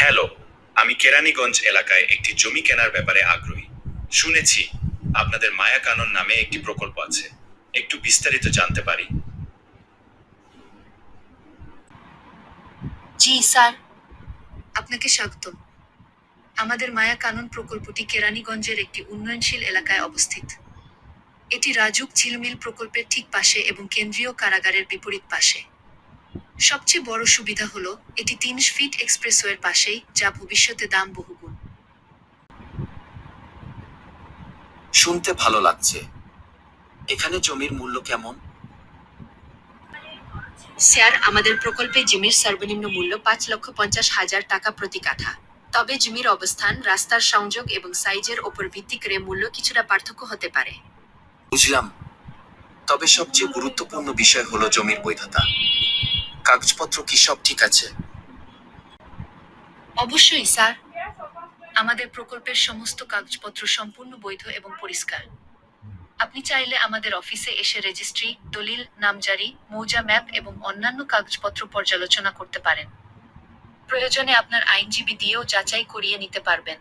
Hello, আমি কেরানীগঞ্জ এলাকায় একটি জমি কেনার ব্যাপারে আগ্রহী। শুনেছি আপনাদের মায়া কানন নামে একটি প্রকল্প আছে। একটু বিস্তারিত জানতে পারি। জি, স্যার। আপনাকে স্বাগতম। আমাদের মায়া কানন প্রকল্পটি কেরানীগঞ্জের একটি উন্নয়নশীল এলাকায় অবস্থিত। এটি রাজুক ঝিলমিল প্রকল্পের ঠিক পাশে এবং কেন্দ্রীয় কারাগারের বিপরীত পাশে। সবচেয়ে বড় সুবিধা হলো এটি তিন ফিট এক্সপ্রেসওয়ের পাশেই যা ভবিষ্যতে দাম বহুগুণ। শুনতে ভালো লাগছে। এখানে জমির মূল্য কেমন? স্যার আমাদের প্রকল্পে জমির সর্বনিম্ন মূল্য পাঁচ লক্ষ পঞ্চাশ হাজার টাকা প্রতি কাঠা। তবে জমির অবস্থান রাস্তার সংযোগ এবং সাইজের ওপর ভিত্তি করে মূল্য কিছুটা পার্থক্য হতে পারে। বুঝলাম। তবে সবচেয়ে গুরুত্বপূর্ণ বিষয় হলো জমির বৈধতা। কাগজপত্র কি সব ঠিক আছে? অবশ্যই, স্যার। আমাদের প্রকল্পের সমস্ত কাগজপত্র সম্পূর্ণ বৈধ এবং পরিষ্কার। আপনি চাইলে আমাদের অফিসে এসে রেজিস্ট্রি দলিল, নামজারি, মৌজা ম্যাপ এবং অন্যান্য কাগজপত্র পর্যালোচনা করতে পারেন। প্রয়োজনে আপনার আইনজীবী দিয়েও যাচাই করিয়ে নিতে পারবেন।